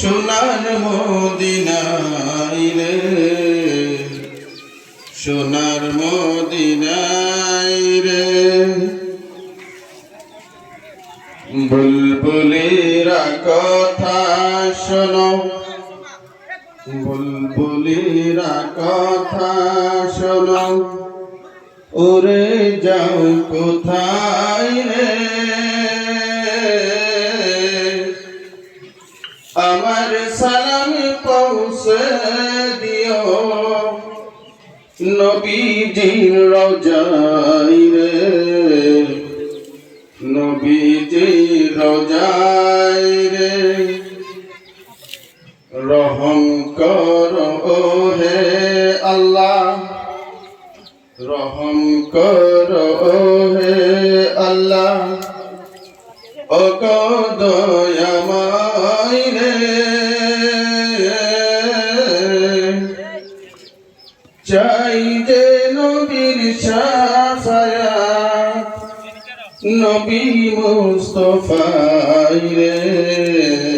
সোনার মদিনাই রে। সোনার মদিনাই রে। বুলবুলিরা কথা শোনো। বুলবুলিরা কথা শোনো। উড়ে যাও কোথায় রে? আমার সালাম পৌঁছে দিও। নবীজির রোজাই রে। নবীজির রোজাই রে। রহম কর হে আল্লাহ। রহম কর হে আল্লাহ। ও দয়াময় রে। চাই যে নবীর সাফায়া নবী মুস্তফাই রে।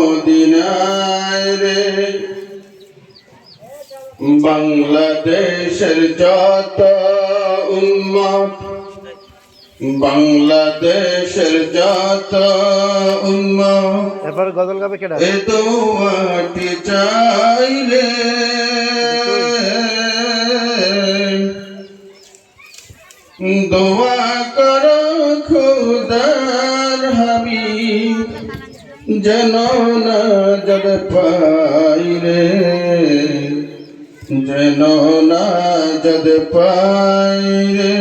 বাংলাদেশের যত উন্মত বাংলাদেশের যত উন্মত এরপর গজল গাবে কেডা? এ তো মাটি চাইলে দোয়া কর খুদার হাবিব যেন না জগ পাইরে যেন না জগ পাইরে